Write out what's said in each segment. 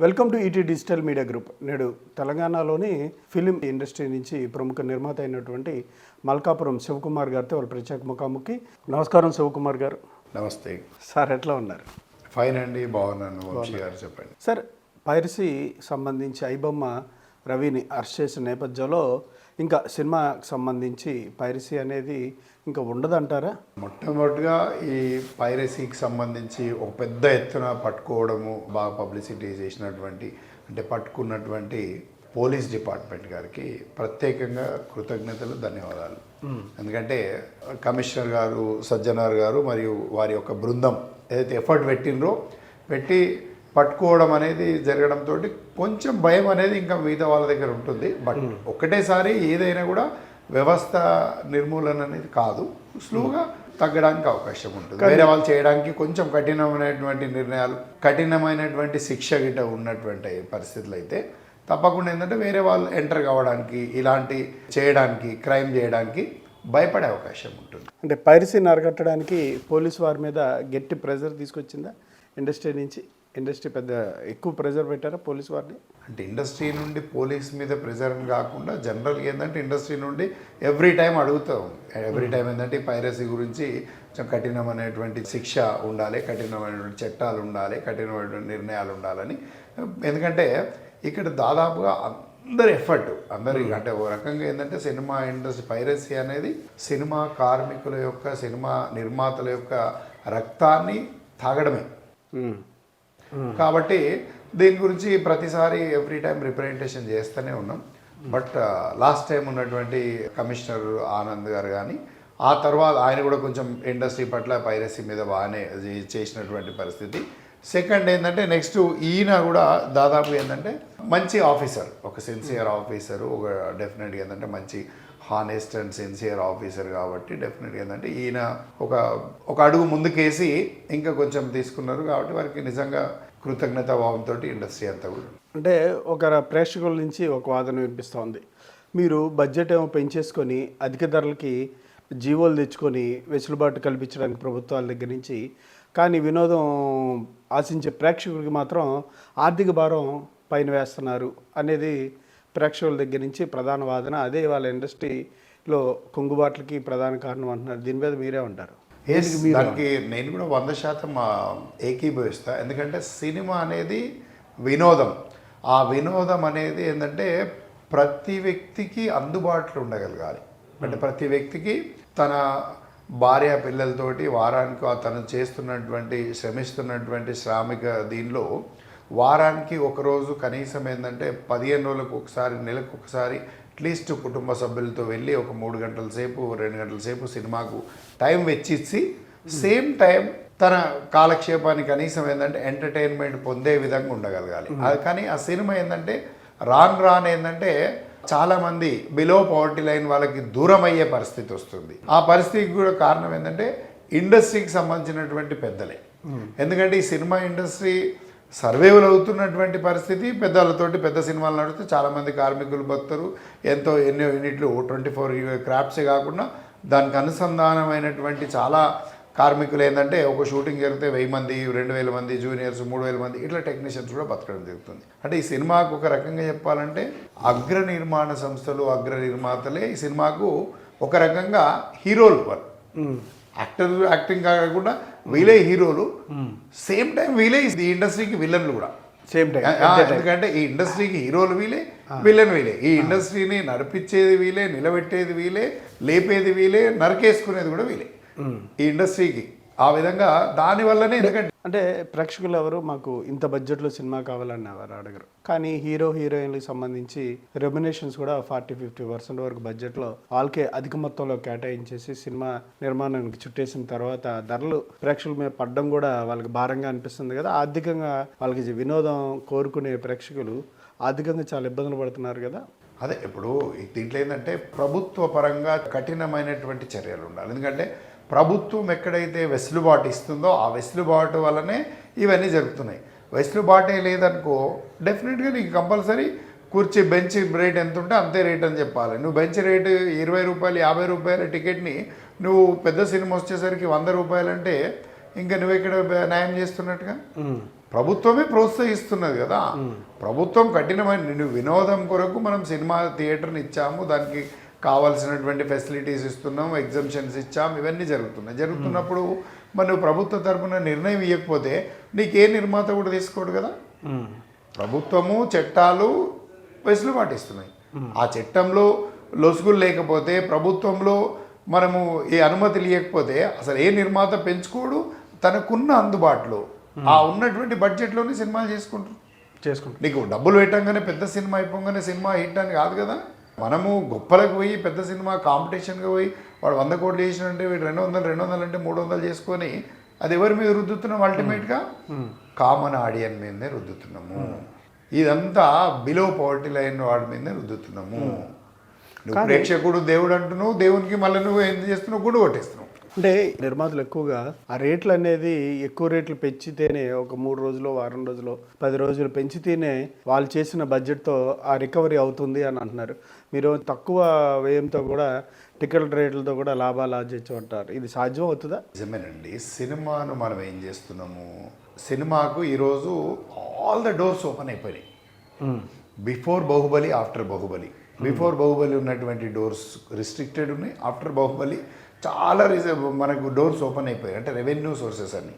Welcome to ET digital media group నేడు తెలంగాణలోని film industry నుంచి ప్రముఖ నిర్మాత అయినటువంటి మల్కాపురం శివకుమార్ గారితో వాళ్ళ ప్రత్యేక ముఖాముఖి. నమస్కారం శివకుమార్ గారు. నమస్తే. సార్ ఎట్లా ఉన్నారు? ఫైన్ అండి బాగున్నాను. వంశీ గారు చెప్పండి. సార్ పైరసీ సంబంధించి ఐబొమ్మ రవిని అరెస్ట్ చేసిన నేపథ్యంలో ఇంకా సినిమాకి సంబంధించి పైరసీ అనేది ఇంకా ఉండదంటారా? మొట్టమొదటిగా ఈ పైరసీకి సంబంధించి ఒక పెద్ద ఎత్తున పట్టుకోవడము బాగా పబ్లిసిటీ చేసినటువంటి అంటే పట్టుకున్నటువంటి పోలీస్ డిపార్ట్మెంట్ గారికి ప్రత్యేకంగా కృతజ్ఞతలు ధన్యవాదాలు. ఎందుకంటే కమిషనర్ గారు సజ్జనార్ గారు మరియు వారి యొక్క బృందం ఏదైతే ఎఫర్ట్ పెట్టినరో పెట్టి పట్టుకోవడం అనేది జరగడంతో కొంచెం భయం అనేది ఇంకా మిగతా వాళ్ళ దగ్గర ఉంటుంది. బట్ ఒకటేసారి ఏదైనా కూడా వ్యవస్థ నిర్మూలన అనేది కాదు. స్లోగా తగ్గడానికి అవకాశం ఉంటుంది. వేరే వాళ్ళు చేయడానికి కొంచెం కఠినమైనటువంటి నిర్ణయాలు కఠినమైనటువంటి శిక్ష గిట్ట ఉన్నటువంటి పరిస్థితులు అయితే తప్పకుండా ఏంటంటే వేరే వాళ్ళు ఎంటర్ కావడానికి ఇలాంటి చేయడానికి క్రైమ్ చేయడానికి భయపడే అవకాశం ఉంటుంది. అంటే పైరసీని అరగట్టడానికి పోలీస్ వారి మీద గట్టి ప్రెజర్ తీసుకొచ్చిందా? ఇండస్ట్రీ నుంచి ఇండస్ట్రీ పెద్ద ఎక్కువ ప్రెజర్ పెట్టారా పోలీస్ వారిని? అంటే ఇండస్ట్రీ నుండి పోలీస్ మీద ప్రెజర్ అని కాకుండా జనరల్గా ఏంటంటే ఇండస్ట్రీ నుండి ఎవ్రీ టైం అడుగుతాం ఎవ్రీ టైం ఏంటంటే పైరసీ గురించి కొంచెం కఠినమైనటువంటి శిక్ష ఉండాలి కఠినమైనటువంటి చట్టాలు ఉండాలి కఠినమైనటువంటి నిర్ణయాలు ఉండాలని. ఎందుకంటే ఇక్కడ దాదాపుగా అందరి ఎఫర్ట్ అందరి అంటే ఓ రకంగా ఏంటంటే సినిమా ఇండస్ట్రీ పైరసీ అనేది సినిమా కార్మికుల యొక్క సినిమా నిర్మాతల యొక్క రక్తాన్ని తాగడమే. కాబట్టి దీని గురించి ప్రతిసారి ఎవ్రీ టైం రిప్రజెంటేషన్ చేస్తూనే ఉన్నాం. బట్ లాస్ట్ టైం ఉన్నటువంటి కమిషనర్ ఆనంద్ గారు కానీ ఆ తర్వాత ఆయన కూడా కొంచెం ఇండస్ట్రీ పట్ల పైరసీ మీద బాగానే చేసినటువంటి పరిస్థితి. సెకండ్ ఏంటంటే నెక్స్ట్ ఈయన కూడా దాదాపు ఏంటంటే మంచి ఆఫీసర్ ఒక సిన్సియర్ ఆఫీసర్ ఒక డెఫినెట్గా ఏంటంటే మంచి హానెస్ట్ అండ్ సిన్సియర్ ఆఫీసర్ కాబట్టి డెఫినెట్గా ఏంటంటే ఈయన ఒక ఒక అడుగు ముందుకేసి ఇంకా కొంచెం తీసుకున్నారు కాబట్టి వారికి నిజంగా కృతజ్ఞత భావంతో ఇండస్ట్రీ అంతా కూడా. అంటే ఒక ప్రేక్షకుల నుంచి ఒక వాదన వినిపిస్తోంది మీరు బడ్జెట్ ఏమో పెంచేసుకొని అధిక ధరలకి జీవోలు తెచ్చుకొని వెసులుబాటు కల్పించడానికి ప్రభుత్వాల దగ్గర నుంచి కానీ వినోదం ఆశించే ప్రేక్షకులకి మాత్రం ఆర్థిక భారం పైన వేస్తున్నారు అనేది ప్రేక్షకుల దగ్గర నుంచి ప్రధాన వాదన అదే వాళ్ళ ఇండస్ట్రీలో కుంగుబాట్లకి ప్రధాన కారణం అంటున్నారు. దీని మీద మీరే ఉంటారు. దానికి నేను కూడా వంద శాతం ఏకీభవిస్తా. ఎందుకంటే సినిమా అనేది వినోదం. ఆ వినోదం అనేది ఏంటంటే ప్రతి వ్యక్తికి అందుబాటులో ఉండగలగాలి. అంటే ప్రతి వ్యక్తికి తన భార్య పిల్లలతోటి వారానికి తను చేస్తున్నటువంటి శ్రమిస్తున్నటువంటి శ్రామిక దీనిలో వారానికి ఒకరోజు కనీసం ఏంటంటే పదిహేను రోజులకు ఒకసారి నెలకు ఒకసారి అట్లీస్ట్ కుటుంబ సభ్యులతో వెళ్ళి ఒక మూడు గంటల సేపు రెండు గంటల సేపు సినిమాకు టైం వెచ్చిచ్చి సేమ్ టైం తన కాలక్షేపానికి కనీసం ఏంటంటే ఎంటర్టైన్మెంట్ పొందే విధంగా ఉండగలగాలి. అది కానీ ఆ సినిమా ఏంటంటే రాను రాను ఏంటంటే చాలా మంది బిలో పవర్టీ లైన్ వాళ్ళకి దూరం అయ్యే పరిస్థితి వస్తుంది. ఆ పరిస్థితికి కూడా కారణం ఏంటంటే ఇండస్ట్రీకి సంబంధించినటువంటి పెద్దలే. ఎందుకంటే ఈ సినిమా ఇండస్ట్రీ సర్వైవల్ అవుతున్నటువంటి పరిస్థితి. పెద్దలతోటి పెద్ద సినిమాలు నడిస్తే చాలామంది కార్మికులు బతుకుతారు. ఎంతో ఎన్నో యూనిట్లు ట్వంటీ ఫోర్ క్రాఫ్ట్సే కాకుండా దానికి అనుసంధానమైనటువంటి చాలా కార్మికులు ఏంటంటే ఒక షూటింగ్ జరిగితే వెయ్యి మంది రెండు వేల మంది జూనియర్స్ మూడు వేల మంది ఇట్లా టెక్నీషియన్స్ కూడా బతకడం జరుగుతుంది. అంటే ఈ సినిమాకు ఒక రకంగా చెప్పాలంటే అగ్ర నిర్మాణ సంస్థలు అగ్ర నిర్మాతలే ఈ సినిమాకు ఒక రకంగా హీరోలు వారు యాక్టర్ యాక్టింగ్ కాకుండా వీలే హీరోలు. సేమ్ టైం వీలే ఈ ఇండస్ట్రీకి విలన్లు కూడా. సేమ్ టైం ఎందుకంటే ఈ ఇండస్ట్రీకి హీరోలు వీలే విలన్ వీలే ఈ ఇండస్ట్రీని నడిపించేది వీలే నిలబెట్టేది వీలే లేపేది వీలే నరకేసుకునేది కూడా వీలే ఈ ఇండస్ట్రీకి. ఆ విధంగా దాని వల్లనే ఎందుకంటే అంటే ప్రేక్షకులు ఎవరు మాకు ఇంత బడ్జెట్లో సినిమా కావాలని ఎవరు అడగరు. కానీ హీరో హీరోయిన్లకు సంబంధించి రెమ్యునేషన్స్ కూడా ఫార్టీ ఫిఫ్టీ పర్సెంట్ వరకు బడ్జెట్లో వాళ్ళకే అధిక మొత్తంలో కేటాయించేసి సినిమా నిర్మాణానికి చుట్టేసిన తర్వాత ధరలు ప్రేక్షకుల మీద పడడం కూడా వాళ్ళకి భారంగా అనిపిస్తుంది కదా. ఆర్థికంగా వాళ్ళకి వినోదం కోరుకునే ప్రేక్షకులు ఆర్థికంగా చాలా ఇబ్బందులు పడుతున్నారు కదా. అదే ఇప్పుడు దీంట్లో ఏంటంటే ప్రభుత్వ పరంగా కఠినమైనటువంటి చర్యలు ఉండాలి. ఎందుకంటే ప్రభుత్వం ఎక్కడైతే వెసులుబాటు ఇస్తుందో ఆ వెసులుబాటు వల్లనే ఇవన్నీ జరుగుతున్నాయి. వెసులుబాటే లేదనుకో డెఫినెట్గా నీకు కంపల్సరీ కూర్చి బెంచ్ రేట్ ఎంత ఉంటే అంతే రేట్ అని చెప్పాలి. నువ్వు బెంచ్ రేటు ఇరవై రూపాయలు యాభై రూపాయల టికెట్ని నువ్వు పెద్ద సినిమా వచ్చేసరికి వంద రూపాయలు అంటే ఇంకా నువ్వు ఇక్కడ న్యాయం చేస్తున్నట్టుగా? ప్రభుత్వమే ప్రోత్సహిస్తున్నది కదా. ప్రభుత్వం కఠినమైన నువ్వు వినోదం కొరకు మనం సినిమా థియేటర్ని ఇచ్చాము దానికి కావాల్సినటువంటి ఫెసిలిటీస్ ఇస్తున్నాం ఎగ్జామ్షన్స్ ఇచ్చాం ఇవన్నీ జరుగుతున్నాయి. జరుగుతున్నప్పుడు మరి నువ్వు ప్రభుత్వ తరపున నిర్ణయం ఇవ్వకపోతే నీకే నిర్మాత కూడా తీసుకోడు కదా? ప్రభుత్వము చట్టాలు వెసులుబాటు ఇస్తున్నాయి ఆ చట్టంలో లొసుగులు లేకపోతే ప్రభుత్వంలో మనము ఏ అనుమతి లేకపోతే అసలు ఏ నిర్మాత పెంచుకోడు? తనకున్న అందుబాటులో. ఆ ఉన్నటువంటి బడ్జెట్లోనే సినిమాలు చేసుకుంటారు. చేసుకుంటాం నీకు డబ్బులు పెట్టంగానే పెద్ద సినిమా అయిపోగానే సినిమా హిట్ అని కాదు కదా? మనము గొప్పలకు పోయి పెద్ద సినిమా కాంపిటీషన్గా పోయి వాడు వంద కోట్లు చేసినంటే వీడు రెండు వందలు రెండు వందలు అంటే మూడు వందలు చేసుకొని అది ఎవరి మీద రుద్దుతున్నాం అల్టిమేట్గా కామన్ ఆడియన్ మీదనే రుద్దుతున్నాము. ఇదంతా బిలో పవర్టీ లైన్ వాడి మీదనే రుద్దుతున్నాము. నువ్వు ప్రేక్షకుడు దేవుడు అంటున్నావు దేవునికి మళ్ళీ నువ్వు ఏం చేస్తున్నావు? గుడి కొట్టేస్తున్నావు. అంటే నిర్మాతలు ఎక్కువగా ఆ రేట్లు అనేది ఎక్కువ రేట్లు పెంచితేనే ఒక మూడు రోజులు వారం రోజులు పది రోజులు పెంచితేనే వాళ్ళు చేసిన బడ్జెట్తో ఆ రికవరీ అవుతుంది అని అంటున్నారు. మీరు తక్కువ వ్యయంతో కూడా టికెట్ రేట్లతో కూడా లాభాలు ఆర్జించు అంటారు ఇది సాధ్యం అవుతుందా? నిజమేనండి. సినిమాను మనం ఏం చేస్తున్నాము? సినిమాకు ఈరోజు ఆల్ ద డోర్స్ ఓపెన్ అయిపోయినాయి. Before Baahubali after Baahubali before Baahubali ఉన్నటువంటి డోర్స్ రిస్ట్రిక్టెడ్ ఉన్నాయి. ఆఫ్టర్ బాహుబలి చాలా రిజర్వ్ మనకు డోర్స్ ఓపెన్ అయిపోయాయి. అంటే రెవెన్యూ సోర్సెస్ అన్ని.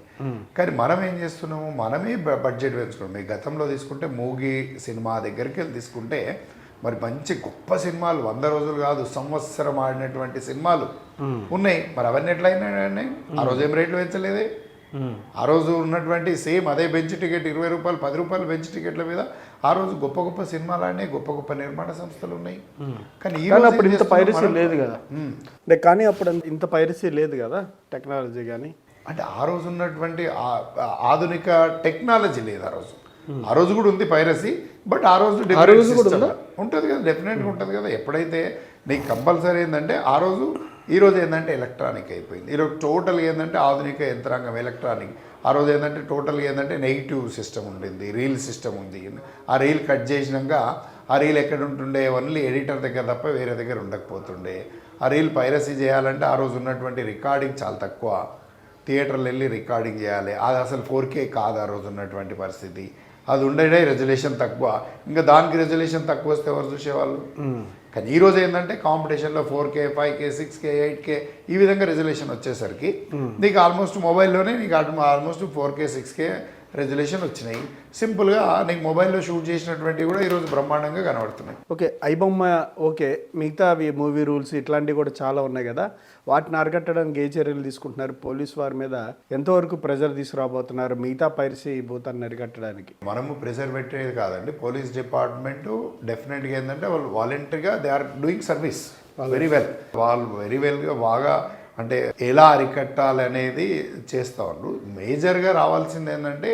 కానీ మనం ఏం చేస్తున్నాము? మనమే బడ్జెట్ పెంచుకున్నాం మీ గతంలో తీసుకుంటే మూవీ సినిమా దగ్గరికి వెళ్ళి తీసుకుంటే మరి మంచి గొప్ప సినిమాలు వంద రోజులు కాదు సంవత్సరం ఆడినటువంటి సినిమాలు ఉన్నాయి. మరి అవన్నీ ఎట్లయినా ఆ రోజు ఏం రేట్లు పెంచలేదే? ఆ రోజు ఉన్నటువంటి సేమ్ అదే బెంచ్ టికెట్ ఇరవై రూపాయలు పది రూపాయలు బెంచ్ టికెట్ల మీద ఆ రోజు గొప్ప గొప్ప సినిమాలు ఆడినాయి గొప్ప గొప్ప నిర్మాణ సంస్థలు ఉన్నాయి. కానీ ఈ అప్పుడు ఇంత పైరసీ? లేదు కదా. కానీ అప్పుడు ఇంత పైరసీ లేదు కదా టెక్నాలజీ కానీ? అంటే ఆ రోజు ఉన్నటువంటి ఆధునిక టెక్నాలజీ లేదు ఆ రోజు. ఆ రోజు కూడా ఉంది పైరసీ బట్ ఆ రోజు. ఉంటుంది కదా డెఫినెట్గా ఉంటుంది కదా. ఎప్పుడైతే నీకు కంపల్సరీ ఏంటంటే ఆ రోజు ఈ రోజు ఏంటంటే ఎలక్ట్రానిక్ అయిపోయింది. ఈరోజు టోటల్గా ఏంటంటే ఆధునిక యంత్రాంగం ఎలక్ట్రానిక్ ఆ రోజు ఏంటంటే టోటల్గా ఏంటంటే నెగిటివ్ సిస్టమ్ ఉండింది రీల్ సిస్టమ్ ఉంది. ఆ రీల్ కట్ చేసినాక ఆ రీల్ ఎక్కడ ఉంటుండే? ఓన్లీ ఎడిటర్ దగ్గర తప్ప వేరే దగ్గర ఉండకపోతుండే. ఆ రీల్ పైరసీ చేయాలంటే ఆ రోజు ఉన్నటువంటి రికార్డింగ్ చాలా తక్కువ. థియేటర్లు వెళ్ళి రికార్డింగ్ చేయాలి. అది అసలు ఫోర్ కే కాదు ఆ రోజు ఉన్నటువంటి పరిస్థితి. అది ఉండేదే రెజల్యూషన్ తక్కువ. ఇంకా దానికి రెజల్యూషన్ తక్కువ వస్తే ఎవరు చూసేవాళ్ళు? కానీ ఈ రోజు ఏంటంటే కాంపిటీషన్లో four K five K six K eight K ఈ విధంగా రెజల్యూషన్ వచ్చేసరికి నీకు ఆల్మోస్ట్ మొబైల్లోనే నీకు almost four K six K resolution వచ్చినాయి. సింపుల్గా నీకు మొబైల్లో షూట్ చేసినటువంటివి కూడా ఈరోజు బ్రహ్మాండంగా కనబడుతున్నాయి. ఓకే ఐబొమ్మ ఓకే మిగతా అవి మూవీ రూల్స్ ఇట్లాంటివి కూడా చాలా ఉన్నాయి కదా. వాటిని అరికట్టడానికి ఏ చర్యలు తీసుకుంటున్నారు? పోలీస్ వారి మీద ఎంతవరకు ప్రెజర్ తీసుకురాబోతున్నారు? మిగతా పైరసీ భూతాన్ని అరికట్టడానికి. మనము ప్రెషర్ పెట్టేది కాదండి. పోలీస్ డిపార్ట్మెంట్ డెఫినెట్గా ఏంటంటే వాళ్ళు వాలంటరీగా they are doing service very well వాళ్ళు వెరీ వెల్గా బాగా అంటే ఎలా అరికట్టాలి అనేది చేస్తూ ఉన్నారు మేజర్గా రావాల్సింది ఏంటంటే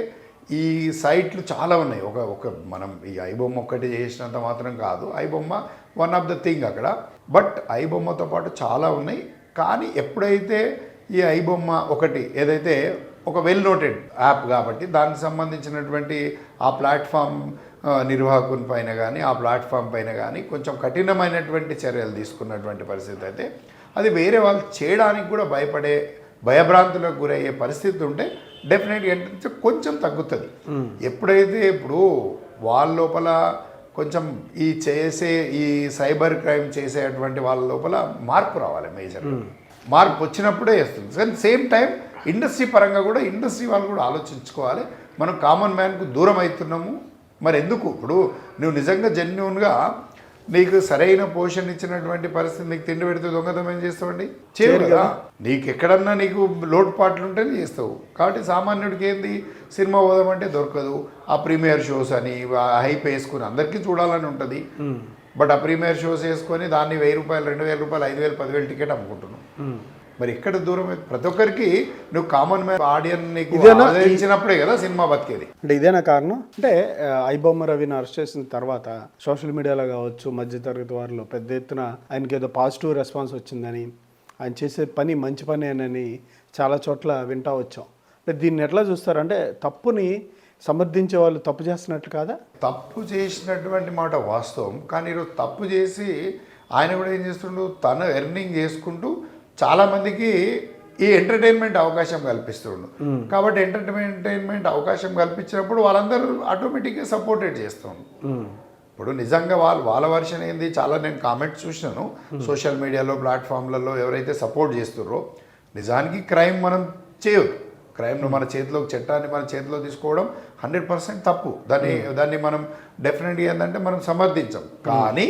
ఈ సైట్లు చాలా ఉన్నాయి. ఒక ఒక మనం ఈ ఐబొమ్మ ఒక్కటి చేసినంత మాత్రం కాదు. IBomma one of the thing అక్కడ. బట్ ఐబొమ్మతో పాటు చాలా ఉన్నాయి. కానీ ఎప్పుడైతే ఈ ఐబొమ్మ ఒకటి ఏదైతే ఒక వెల్ నోటెడ్ యాప్ కాబట్టి దానికి సంబంధించినటువంటి ఆ ప్లాట్ఫామ్ ఆ, నిర్వాహకుని పైన కానీ ఆ ప్లాట్ఫామ్ పైన కానీ కొంచెం కఠినమైనటువంటి చర్యలు తీసుకున్నటువంటి పరిస్థితి అయితే అది వేరే వాళ్ళు చేయడానికి కూడా భయపడే భయభ్రాంతులకు గురయ్యే పరిస్థితి ఉంటే డెఫినెట్గా ఏంటంటే కొంచెం తగ్గుతుంది. ఎప్పుడైతే ఇప్పుడు వాళ్ళ లోపల కొంచెం ఈ చేసే ఈ సైబర్ క్రైమ్ చేసేటువంటి వాళ్ళ లోపల మార్పు రావాలి మేజర్ మార్పు వచ్చినప్పుడే వేస్తుంది కానీ సేమ్ టైం ఇండస్ట్రీ పరంగా కూడా ఇండస్ట్రీ వాళ్ళు కూడా ఆలోచించుకోవాలి. మనం కామన్ మ్యాన్కు దూరం అవుతున్నాము. మరి ఎందుకు? ఇప్పుడు నువ్వు నిజంగా జెన్యున్గా నీకు సరైన పోషణ ఇచ్చినటువంటి పరిస్థితి నీకు తిండి పెడితే దొంగతనం ఏం చేస్తావండి? చేయరు కదా. నీకు ఎక్కడన్నా నీకు లోటుపాట్లు ఉంటేనే చేస్తావు. కాబట్టి సామాన్యుడికి ఏంది? సినిమా పోదామంటే దొరకదు. ఆ ప్రీమియర్ షోస్ అని హైప్ వేసుకుని అందరికీ చూడాలని ఉంటుంది. బట్ ఆ ప్రీమియర్ షోస్ వేసుకొని దాన్ని వెయ్యి రూపాయలు రెండు వేల రూపాయలు ఐదు వేలు పదివేలు టికెట్ అమ్ముకుంటున్నావు. మరి ఎక్కడ దూరం అయితే- ప్రతి ఒక్కరికి నువ్వు కామన్ మ్యాన్ ఆడియన్ నీకు ఇదేనా? ఆదరించినప్పుడే కదా సినిమా బతికేది. అంటే ఇదేనా కారణం? అంటే ఐబొమ్మ రవిని అరెస్ట్ చేసిన తర్వాత సోషల్ మీడియాలో కావచ్చు మధ్యతరగతి వారిలో పెద్ద ఎత్తున ఆయనకి ఏదో పాజిటివ్ రెస్పాన్స్ వచ్చిందని ఆయన చేసే పని మంచి పని అని చాలా చోట్ల వింటా వచ్చాం. అంటే దీన్ని ఎట్లా చూస్తారంటే తప్పుని సమర్థించే వాళ్ళు తప్పు చేస్తున్నట్లు కాదా? తప్పు చేసినటువంటి మాట వాస్తవం. కానీ ఈరోజు తప్పు చేసి ఆయన కూడా ఏం చేస్తుండు? తను ఎర్నింగ్ చేసుకుంటూ చాలామందికి ఈ ఎంటర్టైన్మెంట్ అవకాశం కల్పిస్తుండు కాబట్టి ఎంటర్టైన్మెంట్ అవకాశం కల్పించినప్పుడు వాళ్ళందరూ ఆటోమేటిక్గా సపోర్టెడ్ చేస్తుండ్రు. ఇప్పుడు నిజంగా వాళ్ళు వాళ్ళ వర్షన్ ఏంది? చాలా నేను కామెంట్స్ చూసినాను సోషల్ మీడియాలో ప్లాట్ఫామ్లలో ఎవరైతే సపోర్ట్ చేస్తున్నారో నిజానికి క్రైమ్ మనం చేయొద్దు. క్రైమ్ను మన చేతిలోకి చట్టాన్ని మన చేతిలో తీసుకోవడం హండ్రెడ్ పర్సెంట్ తప్పు. దాన్ని దాన్ని మనం డెఫినెట్గా ఏంటంటే మనం సమర్థించం. కానీ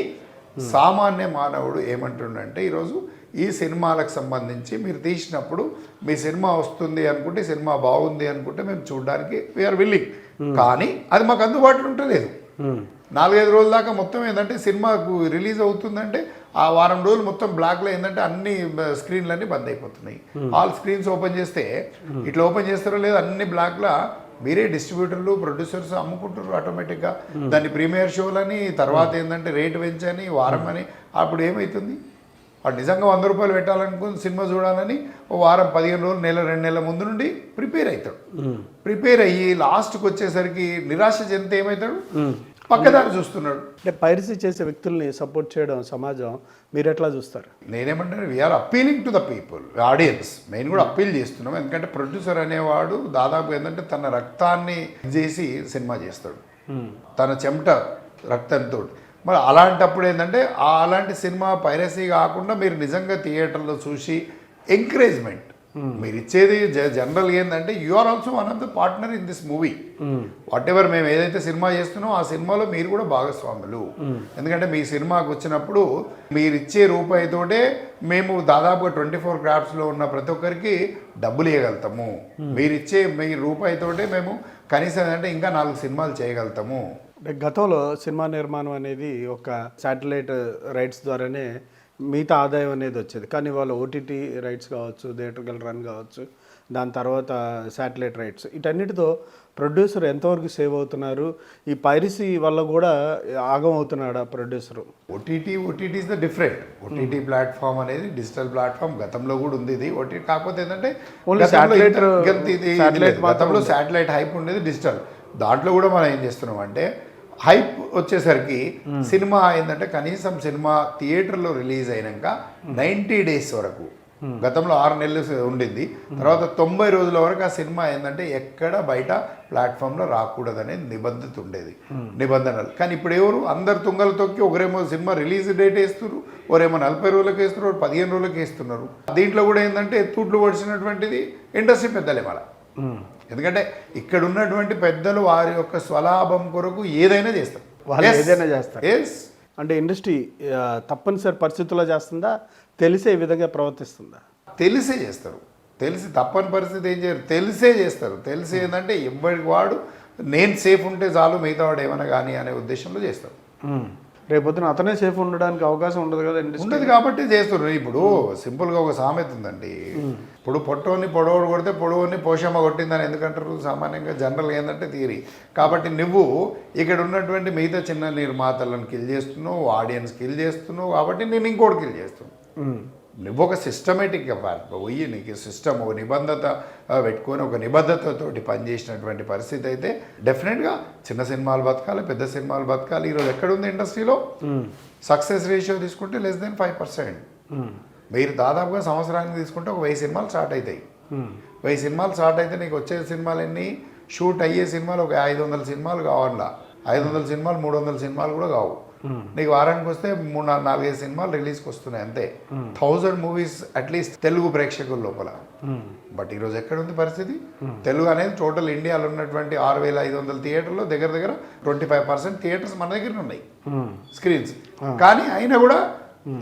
సామాన్య మానవుడు ఏమంటుండంటే ఈరోజు ఈ సినిమాలకు సంబంధించి మీరు తీసినప్పుడు మీ సినిమా వస్తుంది అనుకుంటే సినిమా బాగుంది అనుకుంటే మేము చూడడానికి వీఆర్ విల్లింగ్ కానీ అది మాకు అందుబాటులో ఉంటలేదు. నాలుగైదు రోజుల దాకా మొత్తం ఏంటంటే సినిమాకు రిలీజ్ అవుతుందంటే ఆ వారం రోజులు మొత్తం బ్లాక్లో ఏంటంటే అన్ని స్క్రీన్లన్నీ బంద్ అయిపోతున్నాయి. ఆల్ స్క్రీన్స్ ఓపెన్ చేస్తే ఇట్లా ఓపెన్ చేస్తారో లేదో అన్ని బ్లాక్లో మీరే డిస్ట్రిబ్యూటర్లు ప్రొడ్యూసర్స్ అమ్ముకుంటారు ఆటోమేటిక్గా దాన్ని ప్రీమియర్ షోలని తర్వాత ఏంటంటే రేటు పెంచని వారం అని అప్పుడు ఏమవుతుంది వాడు నిజంగా వంద రూపాయలు పెట్టాలనుకుని సినిమా చూడాలని ఓ వారం పదిహేను రోజులు నెల రెండు నెలల ముందు నుండి ప్రిపేర్ అవుతాడు. ప్రిపేర్ అయ్యి లాస్ట్కి వచ్చేసరికి నిరాశ చెందితే ఏమవుతాడు పక్కదారి చూస్తున్నాడు. అంటే పైరసీ చేసే వ్యక్తుల్ని సపోర్ట్ చేయడం సమాజం మీరు ఎట్లా చూస్తారు నేనేమంటాను we are appealing to the people audience నేను కూడా అప్పీల్ చేస్తున్నాం. ఎందుకంటే ప్రొడ్యూసర్ అనేవాడు దాదాపు ఏంటంటే తన రక్తాన్ని చేసి సినిమా చేస్తాడు. తన చెమట రక్తంతో. మరి అలాంటప్పుడు ఏంటంటే అలాంటి సినిమా పైరసీ కాకుండా మీరు నిజంగా థియేటర్లో చూసి ఎంకరేజ్మెంట్ మీరు ఇచ్చేది జనరల్గా ఏంటంటే you are also one of the partner in this movie whatever మేము ఏదైతే సినిమా చేస్తున్నామో ఆ సినిమాలో మీరు కూడా భాగస్వాములు. ఎందుకంటే మీ సినిమాకి వచ్చినప్పుడు మీరు ఇచ్చే రూపాయితోటే మేము దాదాపుగా ట్వంటీ ఫోర్ క్రాఫ్ట్స్లో ఉన్న ప్రతి ఒక్కరికి డబ్బులు ఇవ్వగలుగుతాము. మీరు ఇచ్చే మీ రూపాయితోటే మేము కనీసం ఏంటంటే ఇంకా నాలుగు సినిమాలు చేయగలుగుతాము. గతంలో సినిమా నిర్మాణం అనేది ఒక శాటిలైట్ రైట్స్ ద్వారానే మిగతా ఆదాయం అనేది వచ్చేది. కానీ వాళ్ళ ఓటీటీ రైట్స్ కావచ్చు థియేటర్కల్ రన్ కావచ్చు దాని తర్వాత శాటిలైట్ రైట్స్ వీటన్నిటితో ప్రొడ్యూసర్ ఎంతవరకు సేవ్ అవుతున్నారు? ఈ పైరసీ వల్ల కూడా ఆగం అవుతున్నాడా producer OTT OTT is the different OTT platform అనేది డిజిటల్ ప్లాట్ఫామ్ గతంలో కూడా ఉంది ఇది. ఓటీటీ కాకపోతే ఏంటంటే satellite లేదు. గతంలో శాటిలైట్ హైప్ ఉండేది డిజిటల్ దాంట్లో కూడా మనం ఏం చేస్తున్నాం అంటే హైప్ వచ్చేసరికి సినిమా ఏంటంటే కనీసం సినిమా థియేటర్లో రిలీజ్ అయినాక నైంటీ డేస్ వరకు. గతంలో ఆరు నెలలు ఉండింది. తర్వాత తొంభై రోజుల వరకు ఆ సినిమా ఏంటంటే ఎక్కడ బయట ప్లాట్ఫామ్లో రాకూడదనే నిబంధత ఉండేది. నిబంధనలు. కానీ ఇప్పుడు ఎవరు? అందరు తుంగలు తొక్కి ఒకరేమో సినిమా రిలీజ్ డేట్ వేస్తున్నారు ఒకరేమో నలభై రోజులకు వేస్తున్నారు పదిహేను రోజులకు వేస్తున్నారు. దీంట్లో కూడా ఏంటంటే తూట్లు పడిచినటువంటిది ఇండస్ట్రీ పెద్దలే మళ్ళీ. ఎందుకంటే ఇక్కడ ఉన్నటువంటి పెద్దలు వారి యొక్క స్వలాభం కొరకు ఏదైనా చేస్తారు. వాళ్ళు ఏదైనా చేస్తారు. ఎస్ అంటే ఇండస్ట్రీ తప్పనిసరి పరిస్థితుల్లో చేస్తుందా? తెలిసే విధంగా ప్రవర్తిస్తుందా? తెలిసే చేస్తారు. తెలిసి తప్పని పరిస్థితి ఏం చేయరు. తెలిసే చేస్తారు. తెలిసి ఏంటంటే ఎవరికి వాడు నేను సేఫ్ ఉంటే చాలు మిగతా వాడు ఏమైనా కానీ అనే ఉద్దేశంలో చేస్తారు. రేపొద్దున అతనే సేఫ్ ఉండడానికి అవకాశం ఉండదు కదా ఉండదు కాబట్టి చేస్తున్నారు ఇప్పుడు సింపుల్గా ఒక సామెత ఉందండి. ఇప్పుడు పొట్టోని పొడవుడు కొడితే పొడవుని పోషమ్మ కొట్టిందని ఎందుకంటారు? సామాన్యంగా జనరల్ ఏంటంటే థియరీ. కాబట్టి నువ్వు ఇక్కడ ఉన్నటువంటి మిగతా చిన్న నిర్మాతలను కిల్ చేస్తున్నావు ఆడియన్స్ కిల్ చేస్తున్నావు కాబట్టి నేను ఇంకోటి కిల్ చేస్తున్నాను. నువ్వు ఒక సిస్టమేటిక్గా పోయి నీకు సిస్టమ్ ఒక నిబంధత పెట్టుకొని ఒక నిబద్ధతతోటి పనిచేసినటువంటి పరిస్థితి అయితే డెఫినెట్గా చిన్న సినిమాలు బతకాలి పెద్ద సినిమాలు బతకాలి. ఈరోజు ఎక్కడుంది ఇండస్ట్రీలో సక్సెస్ రేషియో తీసుకుంటే లెస్ దెన్ ఫైవ్ పర్సెంట్ మీరు దాదాపుగా సంవత్సరానికి తీసుకుంటే ఒక వెయ్యి సినిమాలు స్టార్ట్ అవుతాయి వెయ్యి సినిమాలు స్టార్ట్ అయితే నీకు వచ్చే సినిమాలు ఎన్ని షూట్ అయ్యే సినిమాలు ఒక ఐదు వందల సినిమాలు కావాలా? ఐదు వందల సినిమాలు మూడు వందల సినిమాలు కూడా కావు. నీకు వారానికి వస్తే మూడు నాలుగు నాలుగైదు సినిమాలు రిలీజ్కి వస్తున్నాయి అంతే. థౌజండ్ మూవీస్ అట్లీస్ట్ తెలుగు ప్రేక్షకుల లోపల. బట్ ఈరోజు ఎక్కడ ఉంది పరిస్థితి? తెలుగు అనేది టోటల్ ఇండియాలో ఉన్నటువంటి ఆరు వేల ఐదు వందల థియేటర్లో దగ్గర దగ్గర ట్వంటీ ఫైవ్ పర్సెంట్ థియేటర్స్ మన దగ్గర ఉన్నాయి. స్క్రీన్స్. కానీ అయినా కూడా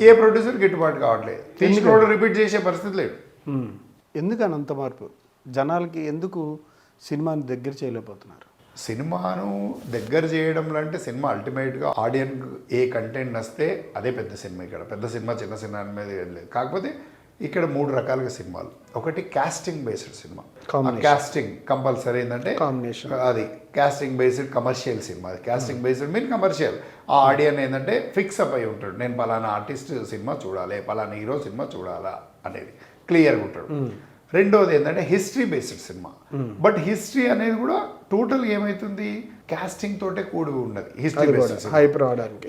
ఏ ప్రొడ్యూసర్ గిట్టుబాటు కావట్లేదు. తీసుకుని రిపీట్ చేసే పరిస్థితి లేదు. ఎందుకని అంత మార్పు? జనాలకి ఎందుకు సినిమాని దగ్గర చేయలేకపోతున్నారు? సినిమాను దగ్గర చేయడంలో అంటే సినిమా అల్టిమేట్గా ఆడియన్స్ ఏ కంటెంట్ వస్తే అదే పెద్ద సినిమా ఇక్కడ. పెద్ద సినిమా చిన్న సినిమా అనేది ఏం లేదు. కాకపోతే ఇక్కడ మూడు రకాలుగా సినిమాలు. ఒకటి casting based cinema. Casting compulsory ఏంటంటే Combination. అది casting based commercial cinema. Casting based mean commercial ఆ ఆడియన్ ఏంటంటే ఫిక్స్ అప్ అయి ఉంటాడు. నేను పలానా ఆర్టిస్ట్ సినిమా చూడాలి పలానా హీరో సినిమా చూడాలా అనేది. క్లియర్గా ఉంటాడు. రెండోది ఏంటంటే history based cinema but history అనేది కూడా టోటల్ ఏమవుతుంది కాస్టింగ్ తోటే కూడి ఉన్నది హిస్టరీ బేస్డ్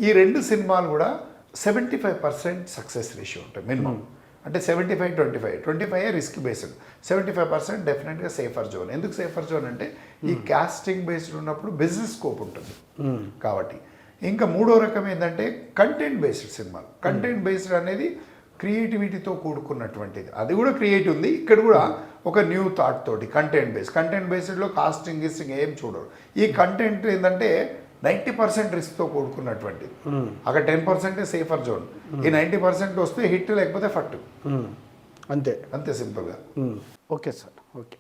ఈ రెండు సినిమాలు కూడా seventy five percent success ratio ఉంటాయి మినిమం అంటే seventy five twenty five twenty five risk based seventy five percent డెఫినెట్గా సేఫర్ జోన్ ఎందుకు సేఫర్ జోన్ అంటే ఈ కాస్టింగ్ బేస్డ్ ఉన్నప్పుడు బిజినెస్ స్కోప్ ఉంటుంది. కాబట్టి. ఇంకా మూడో రకం ఏంటంటే content based cinema content based అనేది క్రియేటివిటీతో కూడుకున్నటువంటిది. అది కూడా క్రియేటివ్ ఉంది. ఇక్కడ కూడా ఒక న్యూ థాట్ తోటి కంటెంట్ బేస్ కంటెంట్ బేస్డ్లో కాస్టింగ్ గిస్టింగ్ ఏం చూడరు. ఈ కంటెంట్ ఏంటంటే నైంటీ పర్సెంట్ రిస్క్తో కూడుకున్నటువంటిది. అక్కడ టెన్ పర్సెంటే సేఫర్ జోన్ ఈ నైంటీ పర్సెంట్ వస్తే హిట్ లేకపోతే ఫట్. అంతే. అంతే సింపుల్గా. Okay sir. Okay.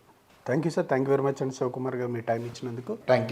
Thank you sir thank you very much అండి శివకుమార్ గారు మీ టైం ఇచ్చినందుకు. Thank you